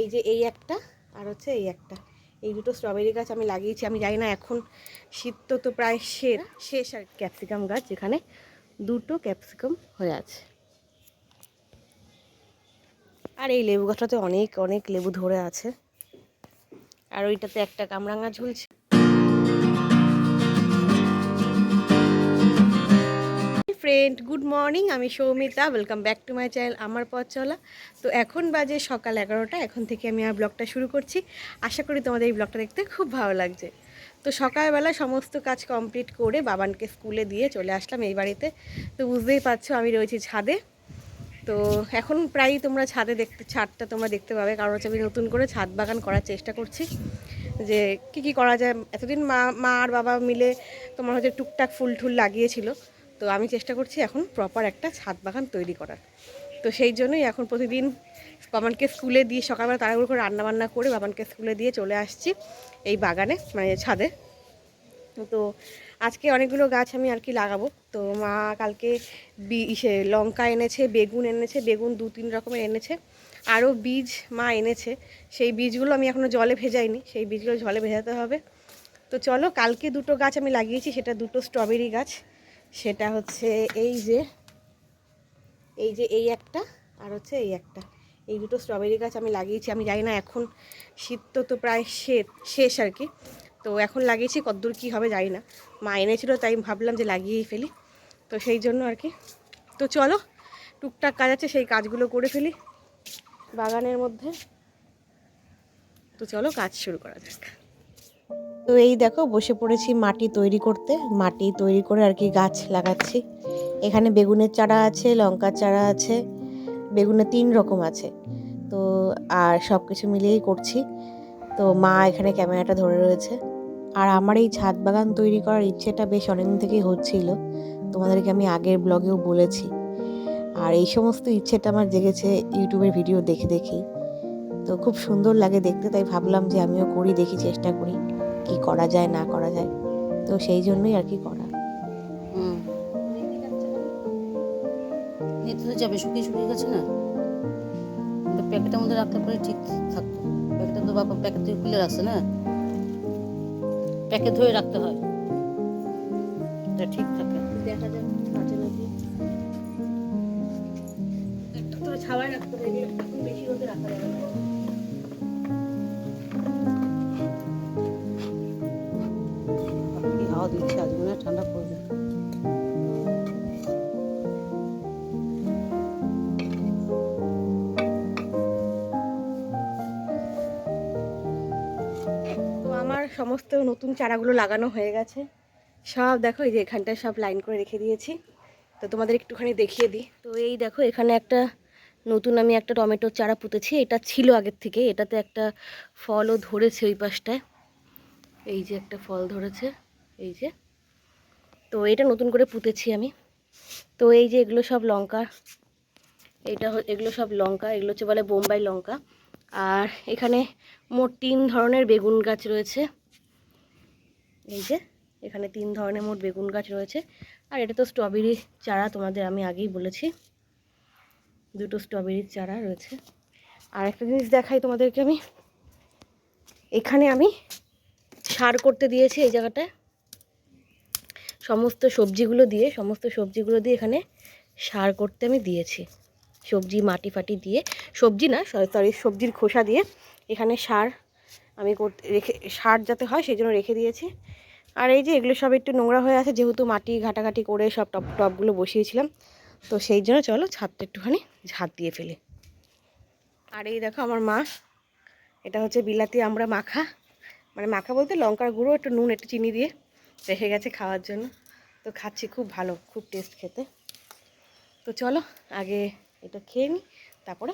এই যে এই একটা আর হচ্ছে এই একটা। এই দুটো স্ট্রবেরি গাছ আমি লাগিয়েছি। আমি জানি না এখন শীত তো তো প্রায় শেষ। শেষ আর ক্যাপসিকাম গাছ যেখানে দুটো ক্যাপসিকাম হয়ে আছে। আর এই লেবু গাছটাতে অনেক অনেক লেবু ধরে আছে। আর ওইটাতে একটা কামরাঙা ঝুলছে। ফ্রেন্ড গুড মর্নিং আমি Soumita welcome back to my channel আমার পথ চলা। তো এখন বাজে সকাল এগারোটা, এখন থেকে আমি আর ব্লগটা শুরু করছি। আশা করি তোমাদের এই ব্লগটা দেখতে খুব ভালো লাগছে। তো সকালবেলা সমস্ত কাজ কমপ্লিট করে বাবানকে স্কুলে দিয়ে চলে আসলাম এই বাড়িতে। তো বুঝতেই পারছ আমি রয়েছি ছাদে। তো এখন প্রায়ই তোমরা ছাদে দেখতে, ছাদটা তোমরা দেখতে পাবে, কারণ হচ্ছে আমি নতুন করে ছাদ বাগান করার চেষ্টা করছি। যে কি কি করা যায়, এতদিন মা মা আর বাবা মিলে তোমার হচ্ছে টুকটাক ফুল টুল লাগিয়েছিল। তো আমি চেষ্টা করছি এখন প্রপার একটা ছাদ বাগান তৈরি করার। তো সেই জন্যই এখন প্রতিদিন বাবানকে স্কুলে দিয়ে সকালবেলা তাড়াহুড়ো করে রান্নাবান্না করে বাবানকে স্কুলে দিয়ে চলে আসছি এই বাগানে মানে ছাদে। তো আজকে অনেকগুলো গাছ আমি আর কি লাগাবো। তো মা কালকে বি, ইসে লঙ্কা এনেছে, বেগুন এনেছে, বেগুন দু, তিন রকমের এনেছে। আরও বীজ মা এনেছে। সেই বীজগুলো আমি এখনও জলে ভেজাইনি, সেই বীজগুলো জলে ভেজাতে হবে। তো চলো কালকে দুটো গাছ আমি লাগিয়েছি, সেটা দুটো স্ট্রবেরি গাছ। সেটা হচ্ছে এই যে এই যে এই একটা আর হচ্ছে এই একটা। এই দুটো স্ট্রবেরি গাছ আমি লাগিয়েছি। আমি জানি না এখন শীত তো তো প্রায় শেষ আর কি। তো এখন লাগিয়েছি, কতদূর কী হবে জানি না। মা এনেছিল, তাই ভাবলাম যে লাগিয়েই ফেলি। তো সেই জন্য আর কি। তো চলো, টুকটাক কাজ আছে, সেই কাজগুলো করে ফেলি বাগানের মধ্যে। তো চলো, কাজ শুরু করা যাক। তো এই দেখো, বসে পড়েছি মাটি তৈরি করতে। মাটি তৈরি করে আর কি গাছ লাগাচ্ছি। এখানে বেগুনের চারা আছে, লঙ্কার চারা আছে, বেগুনে তিন রকম আছে। তো, আর সব কিছু মিলিয়েই করছি। তো মা এখানে ক্যামেরাটা ধরে রয়েছে। আর আমার এই ছাদ বাগান তৈরি করার ইচ্ছেটা বেশ অনেকদিন থেকেই হচ্ছিল। তোমাদেরকে আমি আগের ব্লগেও বলেছি। আর এই সমস্ত ইচ্ছেটা আমার জেগেছে ইউটিউবের ভিডিও দেখে দেখেই। তো খুব সুন্দর লাগে দেখতে, তাই ভাবলাম যে আমিও করি, দেখি, চেষ্টা করি। কি করা যায় না করা যায়। তো সেই জন্যই আর কি করা। হুম। নিতে তো যাবে শুকিয়ে শুকিয়ে গেছে না? প্যাকেটের মধ্যে রাখতে পারে ঠিক থাকতো। প্যাকেটটা তো বাবা প্যাকেট থেকে খুলে রাখছে না? প্যাকেট ধরে রাখতে হয়। এটা ঠিক থাকে। দেখা যাক কাজে নাকি একটু তো ছাওয়ায় রাখতে হবে বেশি রোদে রাখা যাবে না। দিচ্ছে আজ মনে ঠান্ডা পড়বে আমার সমস্ত নতুন চারাগুলো লাগানো হয়ে গেছে। সব দেখো, এই যে এখানটায় সব লাইন করে রেখে দিয়েছি। তো তোমাদের একটুখানি দেখিয়ে দিই। তো এই দেখো, এখানে একটা নতুন আমি একটা টমেটোর চারা পুঁতেছি। এটা ছিল আগের থেকে, এটাতে একটা ফলও ধরেছে ওই পাশটায়। এই যে একটা ফল ধরেছে। এই যে। তো এটা নতুন করে পুঁতেছি আমি। তো এই যে এগুলো সব লঙ্কা। এটা এগুলো সব লঙ্কা, এগুলো হচ্ছে বলে বোম্বাই লঙ্কা। আর এখানে মোট তিন ধরনের বেগুন গাছ রয়েছে। এই যে, এখানে তিন ধরনের মোট বেগুন গাছ রয়েছে। আর এটা তো স্ট্রবেরি চারা, তোমাদের আমি আগেই বলেছি। দুটো স্ট্রবেরির চারা রয়েছে। আর একটা জিনিস দেখাই তোমাদেরকে আমি। এখানে আমি সার করতে দিয়েছি এই জায়গাটায়। সমস্ত সবজিগুলো দিয়ে, সমস্ত সবজিগুলো দিয়ে এখানে সার করতে আমি দিয়েছি। সবজি, মাটি ফাটি দিয়ে, সবজি না, সরি সবজির খোসা দিয়ে এখানে সার আমি করতে রেখে, সার যাতে হয় সেই জন্য রেখে দিয়েছি। আর এই যে এগুলো সব একটু নোংরা হয়ে আছে, যেহেতু মাটি ঘাটাঘাটি করে সব টপ, টপগুলো বসিয়েছিলাম, তো সেই জন্য চলো ছাদটা একটুখানি ঝাঁত দিয়ে ফেলি। আর এই দেখো আমার মা, এটা হচ্ছে বিলাতি আমরা মাখা। মানে মাখা বলতে লঙ্কার গুঁড়ো, একটু নুন, একটু চিনি দিয়ে। রেখে গেছে খাওয়ার জন্য। তো খাচ্ছি খুব ভালো, খুব টেস্ট খেতে। তো চলো, আগে এটা খেয়ে নিই তারপরে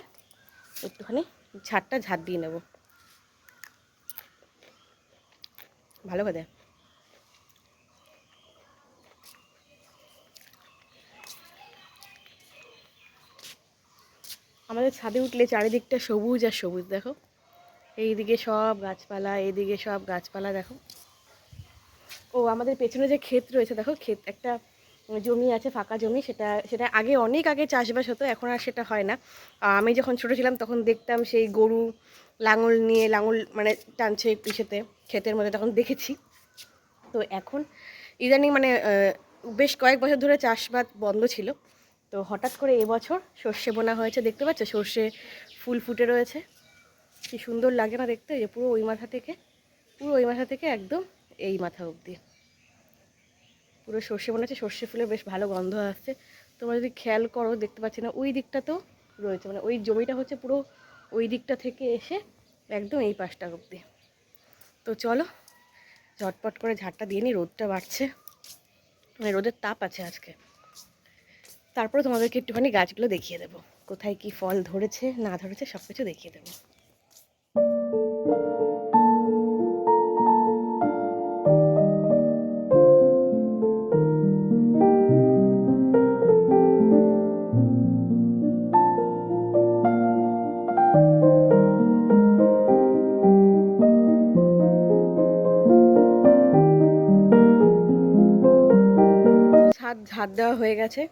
একটুখানি ঝাড়টা ঝাড় দিয়ে নেব। ভালো কথা আমাদের ছাদে উঠলে চারিদিকটা সবুজ আর সবুজ, দেখো। এইদিকে সব গাছপালা, এইদিকে সব গাছপালা, দেখো। ও, আমাদের পেছনে যে ক্ষেত রয়েছে, দেখো ক্ষেত একটা জমি আছে, ফাঁকা জমি, সেটা সেটা আগে অনেক আগে চাষবাস হতো, এখন আর সেটা হয় না। আমি যখন ছোটো ছিলাম, তখন দেখতাম সেই গরু লাঙল নিয়ে, লাঙল মানে টানছে পিসেতে ক্ষেতের মধ্যে, তখন দেখেছি। তো এখন ইদানিং মানে বেশ কয়েক বছর ধরে চাষবাদ বন্ধ ছিল। তো হঠাৎ করে এবছর সর্ষে বোনা হয়েছে, দেখতে পাচ্ছ? সর্ষে ফুল ফুটে রয়েছে। কি সুন্দর লাগে না দেখতে? যে পুরো ওই মাথা থেকে, পুরো ওই মাথা থেকে একদম এই মাথা অবধি। পুরো সর্ষে মনে হচ্ছে সর্ষে ফুলে বেশ ভালো গন্ধ আসছে। তোমরা যদি খেয়াল করো, দেখতে পাচ্ছি না, ওই দিকটাতেও রয়েছে। মানে ওই জমিটা হচ্ছে পুরো ওই দিকটা থেকে এসে একদম এই পাশটা অবধি। তো চলো, ঝটপট করে ঝাড়টা দিয়ে নিই, রোদটা বাড়ছে। মানে রোদের তাপ আছে আজকে। তারপরে তোমাদেরকে একটুখানি গাছগুলো দেখিয়ে দেবো। কোথায় কি ফল ধরেছে, না ধরেছে সব কিছু দেখিয়ে দেবো। ছাদ ঝাড় দেওয়া হয়ে গেছে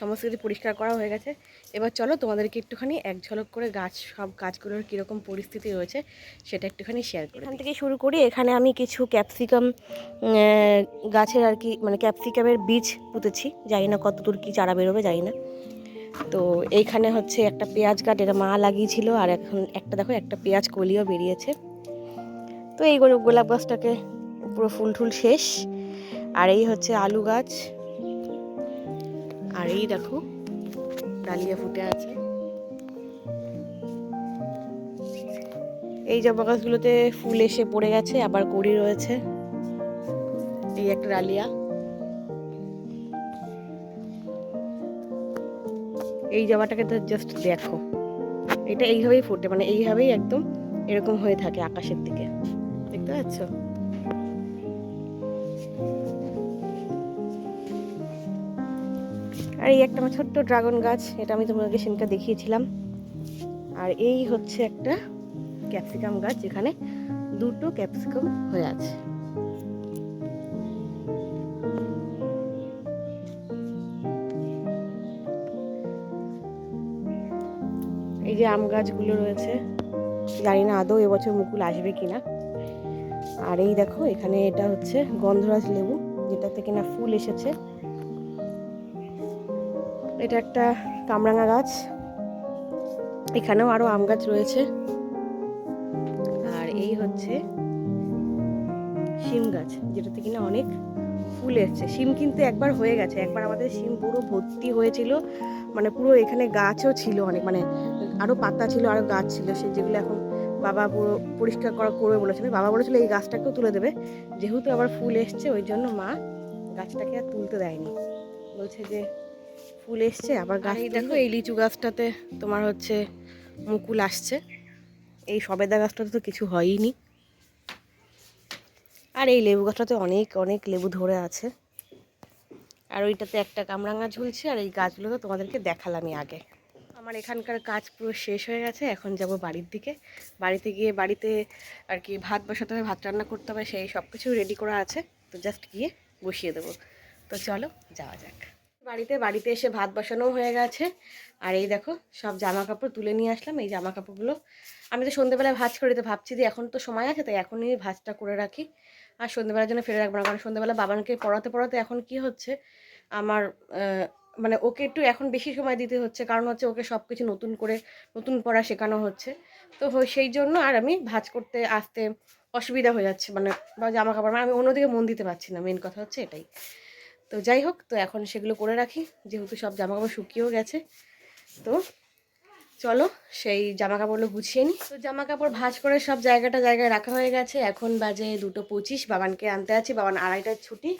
সমস্ত কিছু পরিষ্কার করা হয়ে গেছে। এবার চলো তোমাদেরকে একটুখানি এক ঝলক করে গাছ সব গাছগুলোর কীরকম পরিস্থিতি রয়েছে সেটা একটুখানি শেয়ার করি এখান থেকে শুরু করি এখানে আমি কিছু ক্যাপসিকাম গাছের আর কি মানে ক্যাপসিকামের বীজ পুঁতেছি। জানি না কত দূর কী চারা বেরোবে জানি না। তো এইখানে হচ্ছে একটা পেঁয়াজ গাছ এটা মা লাগিয়েছিল আর এখন একটা দেখো একটা পেঁয়াজ কলিও বেরিয়েছে। তো এই গোলাপ গাছটাকে পুরো ফুল টুল শেষ। আর এই হচ্ছে আলু গাছ। আর এই দেখো, ডালিয়া ফুটে আছে। এই জবা গাছগুলোতে ফুল এসে পড়ে গেছে, আবার কড়ি রয়েছে। এই একটা ডালিয়া। এই জবাটাকে তো জাস্ট দেখো। এটা এইভাবেই ফোটে মানে এইভাবেই একদম এরকম হয়ে থাকে আকাশের দিকে। দেখতে পাচ্ছ? আর এই একটা আমার ছোট্ট ড্রাগন গাছ, এটা আমি তোমাদেরকে সেদিনকে দেখিয়েছিলাম। আর এই হচ্ছে একটা ক্যাপসিকাম গাছ, যেখানে দুটো ক্যাপসিকাম হয়ে আছে। এই যে আম গাছগুলো রয়েছে, জানি না আদৌ এবছর মুকুল আসবে কিনা। আর এই দেখো, এখানে এটা হচ্ছে গন্ধরাজ লেবু, যেটাতে কিনা ফুল এসেছে। এটা একটা কামরাঙা গাছ। এখানেও আরও আম গাছ রয়েছে। আর এই হচ্ছে শিম গাছ, যেটাতে কিনা অনেক ফুল এসছে। শিম কিন্তু একবার হয়ে গেছে। একবার আমাদের শিম পুরো ভর্তি হয়েছিল। মানে পুরো এখানে গাছও ছিল অনেক মানে আরও পাতা ছিল, আরও গাছ ছিল। সে যেগুলো এখন বাবা পুরো পরিষ্কার করা করবে বলেছিল বাবা বলেছিল এই গাছটাকেও তুলে দেবে। যেহেতু আবার ফুল এসছে, ওই জন্য মা গাছটাকে আর তুলতে দেয়নি। বলছে যে ফুল এসছে আবার গাছ দেখো এই লিচু গাছটাতে তোমার হচ্ছে মুকুল আসছে। এই সবেদা গাছটাতে তো কিছু হয়ইনি। আর এই লেবু গাছটাতে অনেক অনেক লেবু ধরে আছে। আর ওইটাতে একটা কামরাঙা ঝুলছে আর এই গাছগুলো তো তোমাদেরকে দেখালামই আগে। আমার এখানকার কাজ পুরো শেষ হয়ে গেছে এখন যাব বাড়ির দিকে। বাড়িতে গিয়ে বাড়িতে আর কি ভাত বসাতে হবে ভাত রান্না করতে হবে সেই সব কিছু রেডি করা আছে। তো জাস্ট গিয়ে বসিয়ে দেবো। তো চলো যাওয়া যাক। বাড়িতে বাড়িতে এসে ভাত বসানো হয়ে গেছে। আর এই দেখো, সব জামা কাপড় তুলে নিয়ে আসলাম। এই জামা কাপড়গুলো আমি তো সন্ধ্যেবেলায় ভাজ করে দিতে ভাবছি যে এখন তো সময় আছে, তাই এখনই ভাজটা করে রাখি। আর সন্ধ্যেবেলার জন্য ফেলে রাখব না, কারণ সন্ধ্যেবেলা বাবানকে পড়াতে পড়াতে এখন কি হচ্ছে? আমার মানে ওকে একটু এখন বেশি সময় দিতে হচ্ছে, কারণ হচ্ছে ওকে সব কিছু নতুন করে, নতুন পড়া শেখানো হচ্ছে। তো সেই জন্য আর আমি ভাজ করতে, আসতে অসুবিধা হয়ে যাচ্ছে মানে বা জামা কাপড় মানে আমি অন্যদিকে মন দিতে পারছি না। মেন কথা হচ্ছে এটাই। তো যাই হোক, তো এখন সেগুলো করে রাখি। যেহেতু সব জামা কাপড় শুকিয়েও গেছে, তো চলো সেই জামা কাপড়গুলো গুছিয়ে নিই। তো জামা কাপড় ভাঁজ করে সব জায়গাটা জায়গায় রাখা হয়ে গেছে। এখন বাজে দুটো পঁচিশ, বাবানকে আনতে আছি, বাবান আড়াইটার ছুটি।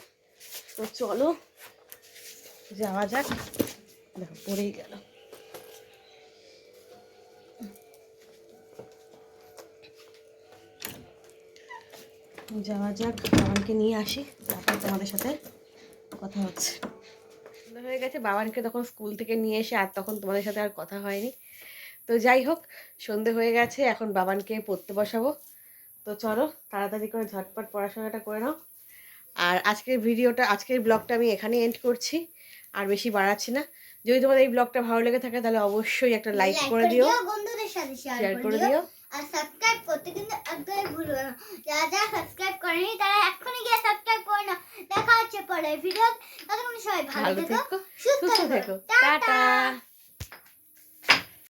তো চলো যাওয়া যাক। দেখো, পড়েই গেল। যাওয়া যাক, বাবানকে নিয়ে আসি, তারপর তোমাদের সাথে কথা হচ্ছে। সন্ধ্যা হয়ে গেছে বাবানকে তখন স্কুল থেকে নিয়ে এসে আর তখন তোমাদের সাথে আর কথা হয়নি। তো যাই হোক সন্ধে হয়ে গেছে এখন বাবানকে পড়তে বসাবো। তো চলো তাড়াতাড়ি করে ঝটপট পড়াশোনাটা করে নাও। আর আজকের ভিডিওটা আজকের ব্লগটা আমি এখানেই এন্ড করছি আর বেশি বাড়াচ্ছি না। যদি তোমাদের এই ব্লগটা ভালো লেগে থাকে তাহলে অবশ্যই একটা লাইক করে দিও শেয়ার শেয়ার করে দিও। আর সাবস্ক্রাইব করতে কিন্তু একদমই ভুলবে না। যারা যারা সাবস্ক্রাইব করেনি তারা এক্ষুনি গিয়ে সাবস্ক্রাইব করে নাও। দেখা হচ্ছে পরের ভিডিও ততক্ষণ সবাই ভালো থেকো সুস্থ থেকো। টাটা।